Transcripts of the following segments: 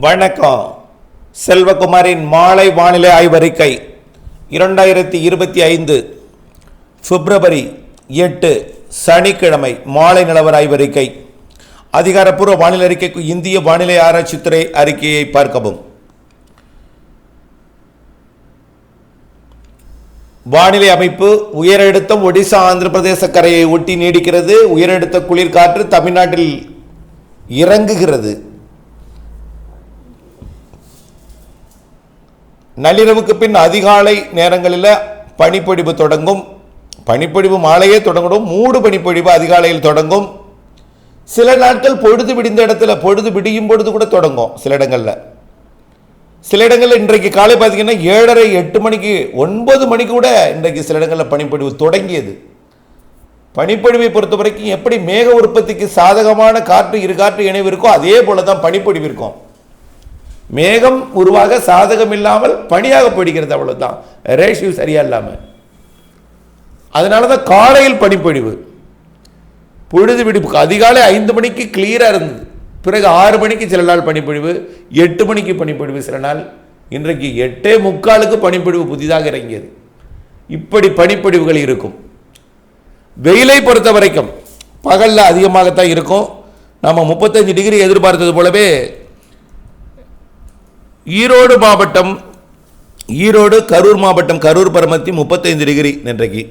வணக்கம். செல்வகுமாரின் மாலை வானிலை ஆய்வறிக்கை. இரண்டாயிரத்தி இருபத்தி ஐந்து பிப்ரவரி எட்டு சனிக்கிழமை மாலை நிலவர ஆய்வறிக்கை. அதிகாரப்பூர்வ வானிலை அறிக்கைக்கு இந்திய வானிலை ஆராய்ச்சித்துறை அறிக்கையை பார்க்கவும். வானிலை அமைப்பு உயரழுத்தம் ஒடிசா ஆந்திர பிரதேச கரையை ஒட்டி நீடிக்கிறது. உயரழுத்த குளிர்காற்று தமிழ்நாட்டில் இறங்குகிறது. நள்ளிரவுக்கு பின் அதிகாலை நேரங்களில் பனிப்பொழிவு தொடங்கும். பனிப்பொழிவு மாலையே தொடங்கும் மூடு பனிப்பொழிவு அதிகாலையில் தொடங்கும். சில நாட்கள் பொழுது விடிந்த இடத்துல பொழுது விடியும் பொழுது கூட தொடங்கும் சில இடங்களில். சில இடங்களில் இன்றைக்கு காலை பார்த்தீங்கன்னா ஏழரை எட்டு மணிக்கு ஒன்பது மணிக்கு கூட இன்றைக்கு சில இடங்களில் பனிப்பொழிவு தொடங்கியது. பனிப்பொழிவை பொறுத்த வரைக்கும் எப்படி மேக உற்பத்திக்கு சாதகமான காற்று இரு காற்று இணைவு இருக்கோ அதே போல தான் பனிப்பொழிவு இருக்கும் மேகம் உருவாக சாதகம் இல்லாமல் பனியாக போயிடுகிறது அவ்வளவுதான். ரேஷியோ சரியா இல்லாமல் அதனால தான் காலையில் பனிப்பொழிவு. பொழுது விடிப்பு. அதிகாலை ஐந்து மணிக்கு கிளியராக இருந்தது. பிறகு ஆறு மணிக்கு சில நாள் பனிப்பொழிவு எட்டு மணிக்கு பனிப்பொழிவு சில நாள். இன்றைக்கு எட்டே முக்காலுக்கு பனிப்பொழிவு புதிதாக இறங்கியது. இப்படி பனிப்பொழிவுகள் இருக்கும். வெயிலை பொறுத்த வரைக்கும் பகலில் அதிகமாகத்தான் இருக்கும். நம்ம முப்பத்தஞ்சு டிகிரி எதிர்பார்த்தது போலவே ஈரோடு மாவட்டம் ஈரோடு கரூர் மாவட்டம் கரூர் பரமத்தி முப்பத்தைந்து டிகிரி இன்றைக்கு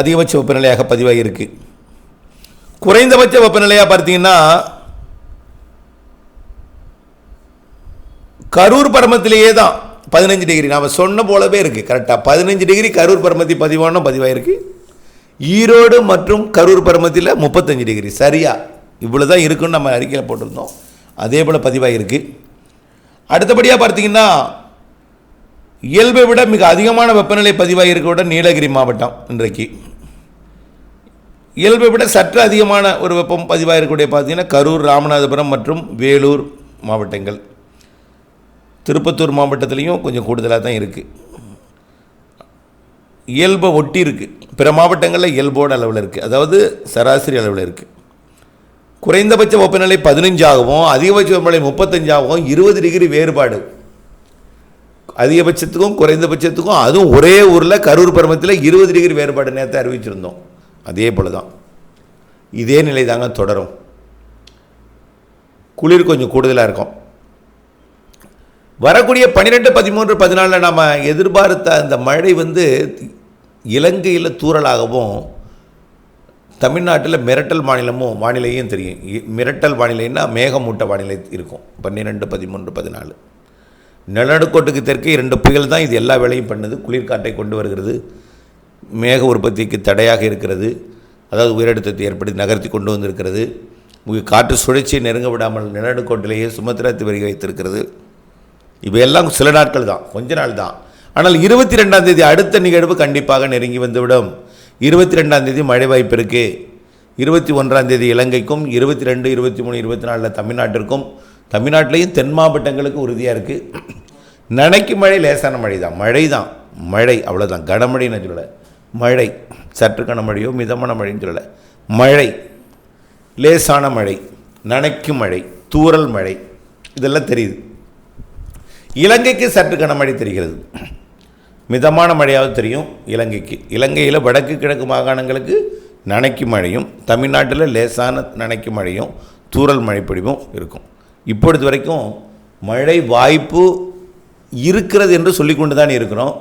அதிகபட்ச வெப்பநிலையாக பதிவாகி இருக்கு குறைந்தபட்ச வெப்பநிலையாக பார்த்தீங்கன்னா கரூர் பரமத்திலேயே தான் பதினஞ்சு டிகிரி. நாம் சொன்ன போலவே இருக்குது கரெக்டாக பதினஞ்சு டிகிரி கரூர் பரமத்தி பதிவான பதிவாயிருக்கு. ஈரோடு மற்றும் கரூர் பரமத்தில் முப்பத்தஞ்சு டிகிரி. சரியா? இவ்வளோ தான் இருக்குன்னு நம்ம அறிக்கையில் போட்டிருந்தோம். அதே போல் பதிவாகிருக்கு அடுத்தபடியாக பார்த்தீங்கன்னா இயல்பை விட மிக அதிகமான வெப்பநிலை பதிவாக இருக்கிற நீலகிரி மாவட்டம் இன்றைக்கு. இயல்பை விட சற்று அதிகமான ஒரு வெப்பம் பதிவாக இருக்கக்கூடிய பார்த்தீங்கன்னா கரூர் ராமநாதபுரம் மற்றும் வேலூர் மாவட்டங்கள். திருப்பத்தூர் மாவட்டத்துலேயும் கொஞ்சம் கூடுதலாக தான் இருக்குது இயல்பை ஒட்டி இருக்குது பிற மாவட்டங்களில் இயல்போட அளவில் இருக்குது அதாவது சராசரி அளவில் இருக்குது குறைந்தபட்ச வெப்பநிலை பதினஞ்சாகவும் அதிகபட்ச வெப்பநிலை முப்பத்தஞ்சாகவும் இருபது டிகிரி வேறுபாடு. அதிகபட்சத்துக்கும் குறைந்தபட்சத்துக்கும் அதுவும் ஒரே ஊரில் கரூர் பருவத்தில் இருபது டிகிரி வேறுபாடு நேரத்தை அறிவிச்சிருந்தோம். அதே போல தான் இதே நிலை தாங்க தொடரும். குளிர் கொஞ்சம் கூடுதலாக இருக்கும். வரக்கூடிய பன்னிரெண்டு பதிமூன்று பதினாலில் நாம் எதிர்பார்த்த அந்த மழை வந்து இலங்கையில் தூறலாகவும் தமிழ்நாட்டில் மிரட்டல் மாநிலமும் வானிலையும் தெரியும். இ- மிரட்டல் வானிலைன்னா மேகமூட்ட வானிலை இருக்கும். பன்னிரெண்டு பதிமூன்று பதினாலு. நிலநடுக்கோட்டுக்கு தெற்கே இரண்டு புயல் தான் இது எல்லா வேலையும் பண்ணுது. குளிர்காட்டை கொண்டு வருகிறது. மேக உற்பத்திக்கு தடையாக இருக்கிறது. அதாவது உயரழுத்தத்தை ஏற்படுத்தி நகர்த்தி கொண்டு வந்திருக்கிறது. காற்று சுழற்சியை நெருங்க விடாமல் நிலநடுக்கோட்டிலேயே சுமத்ரா திவரி வைத்திருக்கிறது. இவையெல்லாம் சில நாட்கள் தான் கொஞ்ச நாள் தான். ஆனால் இருபத்தி ரெண்டாம் தேதி அடுத்த நிகழ்வு கண்டிப்பாக நெருங்கி வந்துவிடும். இருபத்தி ரெண்டாம் தேதி மழை வாய்ப்பு இருக்குது இருபத்தி ஒன்றாம் தேதி இலங்கைக்கும் இருபத்தி ரெண்டு இருபத்தி மூணு இருபத்தி நாலில் தமிழ்நாட்டிற்கும் தமிழ்நாட்டிலையும் தென் மாவட்டங்களுக்கு உறுதியாக இருக்குது நனைக்கு மழை லேசான மழை தான் மழை தான் மழை அவ்வளோதான் கனமழைன்னு சொல்லலை. மழை சற்று கனமழையோ மிதமான மழைன்னு சொல்லலை. மழை லேசான மழை நனைக்கும் மழை தூரல் மழை இதெல்லாம் தெரியுது. இலங்கைக்கு சற்று கனமழை தெரிகிறது. மிதமான மழையாவது தெரியும் இலங்கைக்கு. இலங்கையில் வடக்கு கிழக்கு மாகாணங்களுக்கு நனைக்கும் மழையும் தமிழ்நாட்டில் லேசான நனைக்கும் மழையும் தூரல் மழைப்பிடிவும் இருக்கும். இப்பொழுது வரைக்கும் மழை வாய்ப்பு இருக்கிறது என்று சொல்லிக்கொண்டு தான் இருக்கிறோம்.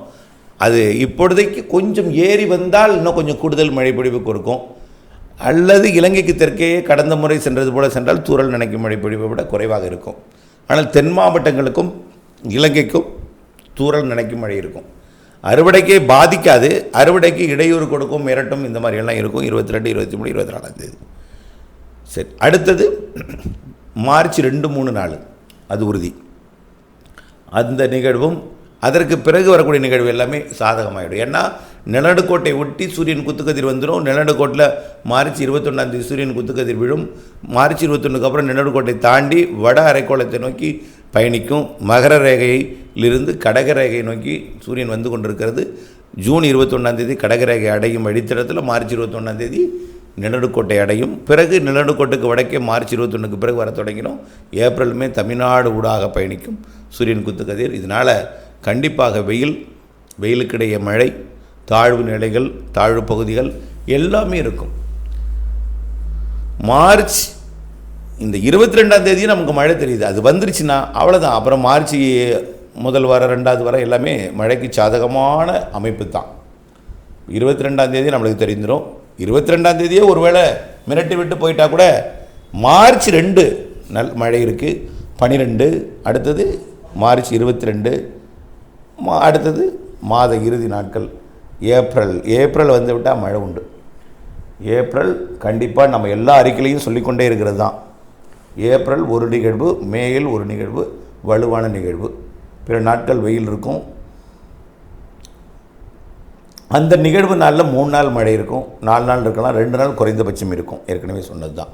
அது இப்பொழுதைக்கு கொஞ்சம் ஏறி வந்தால் இன்னும் கொஞ்சம் கூடுதல் மழை கொடுக்கும். இருக்கும் அல்லது இலங்கைக்கு தெற்கே கடந்த முறை சென்றது போல சென்றால் தூரல் நினைக்கும் மழைப்பொழிவை விட குறைவாக இருக்கும். ஆனால் தென் மாவட்டங்களுக்கும் இலங்கைக்கும் தூரல் நினைக்கும் மழை இருக்கும். அறுவடைக்கே பாதிக்காது அறுவடைக்கு இடையூறு கொடுக்கும் மிரட்டும் இந்த மாதிரியெல்லாம் இருக்கும் இருபத்தி ரெண்டு இருபத்தி மூணு இருபத்தி நாலாம் தேதி. சரி அடுத்தது மார்ச் ரெண்டு மூணு நாலு. அது உறுதி. அந்த நிகழ்வும் அதற்கு பிறகு வரக்கூடிய நிகழ்வு எல்லாமே சாதகமாகிடும் ஏன்னா நிலநடுக்கோட்டை ஒட்டி சூரியன் குத்துக்கதிர் வந்துடும் நிலநடுக்கோட்டில் மார்ச் இருபத்தொன்னாம் தேதி சூரியன் குத்துக்கதிர் விழும். மார்ச் இருபத்தொன்னுக்கு அப்புறம் நிலநடுக்கோட்டை தாண்டி வட அரைக்கோளத்தை நோக்கி பயணிக்கும் மகர ரேகையிலிருந்து கடக ரேகையை நோக்கி சூரியன் வந்து கொண்டிருக்கிறது. ஜூன் இருபத்தொன்னாம் தேதி கடக ரேகை அடையும் அடித்தடத்தில் மார்ச் இருபத்தொன்னாம் தேதி நிலநடுக்கோட்டை அடையும். பிறகு நிலநடுக்கோட்டுக்கு வடக்கே மார்ச் இருபத்தொன்றுக்கு பிறகு வர தொடங்கினோம் ஏப்ரலுமே தமிழ்நாடு ஊடாக பயணிக்கும் சூரியன் குத்து கதிர் இதனால் கண்டிப்பாக வெயில் வெயிலுக்கிடையே மழை தாழ்வு நிலைகள் தாழ்வு பகுதிகள் எல்லாமே இருக்கும். மார்ச் இந்த இருபத்தி ரெண்டாம் தேதியும் நமக்கு மழை தெரியுது. அது வந்துருச்சுன்னா அவ்வளோதான் அப்புறம் மார்ச் முதல் வாரம் ரெண்டாவது வாரம் எல்லாமே மழைக்கு சாதகமான அமைப்பு தான். இருபத்தி ரெண்டாம் தேதி நம்மளுக்கு தெரிஞ்சிடும் இருபத்தி ரெண்டாம் தேதியே ஒருவேளை மிரட்டி விட்டு போயிட்டா கூட மார்ச் ரெண்டு நல் மழை இருக்குது பனிரெண்டு அடுத்தது மார்ச் இருபத்தி ரெண்டு மா அடுத்தது மாத இறுதி நாட்கள் ஏப்ரல். ஏப்ரல் வந்து விட்டால் மழை உண்டு. ஏப்ரல் கண்டிப்பாக நம்ம எல்லா அறிக்கையிலையும் சொல்லிக்கொண்டே இருக்கிறது தான். ஏப்ரல் ஒரு நிகழ்வு மேயில் ஒரு நிகழ்வு வலுவான நிகழ்வு. பிற நாட்கள் வெயில் இருக்கும். அந்த நிகழ்வு நாளில் மூணு நாள் மழை இருக்கும். நாலு நாள் இருக்கலாம். ரெண்டு நாள் குறைந்தபட்சம் இருக்கும். ஏற்கனவே சொன்னது தான்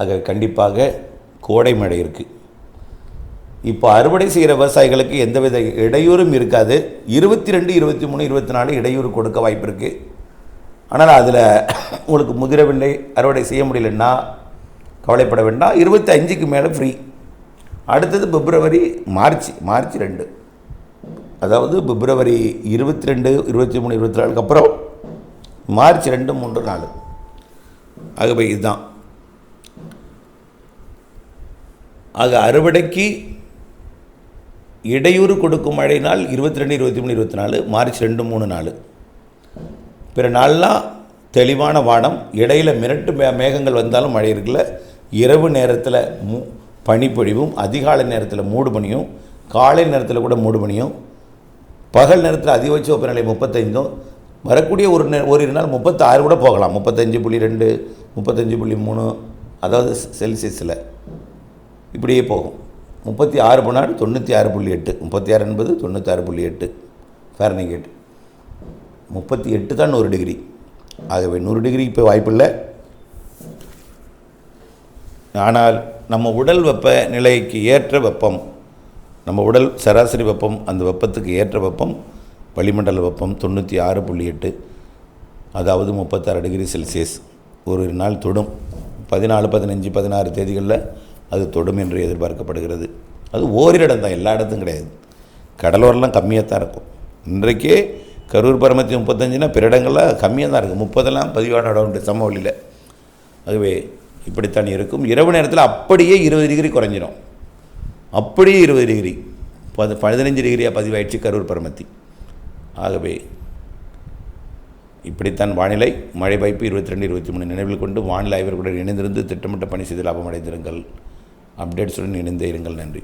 ஆக கண்டிப்பாக கோடை மழை இருக்குது இப்போ அறுவடை செய்கிற விவசாயிகளுக்கு எந்தவித இடையூறும் இருக்காது. இருபத்தி ரெண்டு இருபத்தி மூணு இருபத்தி நாலு இடையூறு கொடுக்க வாய்ப்பு இருக்குது ஆனால் அதில் உங்களுக்கு முதிரவில்லை. அறுவடை செய்ய முடியலன்னா கவலைப்பட வேண்டாம். இருபத்தி அஞ்சுக்கு மேலே ஃப்ரீ அடுத்தது பிப்ரவரி மார்ச் மார்ச் ரெண்டு. அதாவது பிப்ரவரி இருபத்தி ரெண்டு இருபத்தி மூணு இருபத்தி நாலுக்கு அப்புறம் மார்ச் ரெண்டு மூன்று நாலு. ஆகவே இதுதான். ஆக அறுவடைக்கு இடையூறு கொடுக்கும் மழை நாள் இருபத்தி ரெண்டு இருபத்தி மூணு இருபத்தி நாலு மார்ச் ரெண்டு மூணு நாலு. பிற நாள்லாம் தெளிவான வானம் இடையில் மிரட்டு மே மேகங்கள் வந்தாலும் மழை இருக்குல்ல இரவு நேரத்தில் மூ பனிப்பொழிவும் அதிகாலை நேரத்தில் மூடு பனியும் காலை நேரத்தில் கூட மூடு பனியும் பகல் நேரத்தில் அதிகபட்ச வெப்பநிலை முப்பத்தைந்தும் வரக்கூடிய ஒரு நே ஓரிரு நாள் முப்பத்தாறு கூட போகலாம். முப்பத்தஞ்சு புள்ளி ரெண்டு முப்பத்தஞ்சு புள்ளி மூணு அதாவது செல்சியஸில் இப்படியே போகும். முப்பத்தி ஆறு போனால் தொண்ணூற்றி ஆறு புள்ளி எட்டு. முப்பத்தி ஆறு என்பது தொண்ணூற்றி புள்ளி எட்டு. ஃபேரனிகேட் முப்பத்தி எட்டு தான் நூறு டிகிரி. ஆகவே நூறு டிகிரி இப்போ வாய்ப்பில்லை. ஆனால் நம்ம உடல் வெப்ப நிலைக்கு ஏற்ற வெப்பம் நம்ம உடல் சராசரி வெப்பம் அந்த வெப்பத்துக்கு ஏற்ற வெப்பம் வளிமண்டல வெப்பம் தொண்ணூற்றி ஆறு புள்ளி எட்டு அதாவது முப்பத்தாறு டிகிரி செல்சியஸ். ஒரு நாள் தொடும். பதினாலு பதினஞ்சு பதினாறு தேதிகளில் அது தொடும் என்று எதிர்பார்க்கப்படுகிறது. அது ஓரிடம் தான் எல்லா இடத்தும் கிடையாது. கடலோரெலாம் கம்மியாக தான் இருக்கும். இன்றைக்கே கரூர் பரமத்தி முப்பத்தஞ்சுனா பிற இடங்கள்லாம் கம்மியாக தான் இருக்குது முப்பதெல்லாம் பதிவான இடம் உண்டு சமவெளியில். ஆகவே இப்படித்தான் இருக்கும். இரவு நேரத்தில் அப்படியே இருபது டிகிரி குறைஞ்சிரும். அப்படியே இருபது டிகிரி. பது பதினஞ்சு டிகிரியாக பதிவாயிடுச்சு கரூர் பரமத்தி. ஆகவே இப்படித்தான் வானிலை மழை வாய்ப்பு இருபத்தி ரெண்டு இருபத்தி மூணு நினைவில் கொண்டு வானிலை ஆய்வர்களுடன் இணைந்திருந்து திட்டமிட்ட பணி செய்து லாபம் அடைந்திருங்கள் அப்டேட்ஸுடன் இணைந்தே இருங்கள். நன்றி.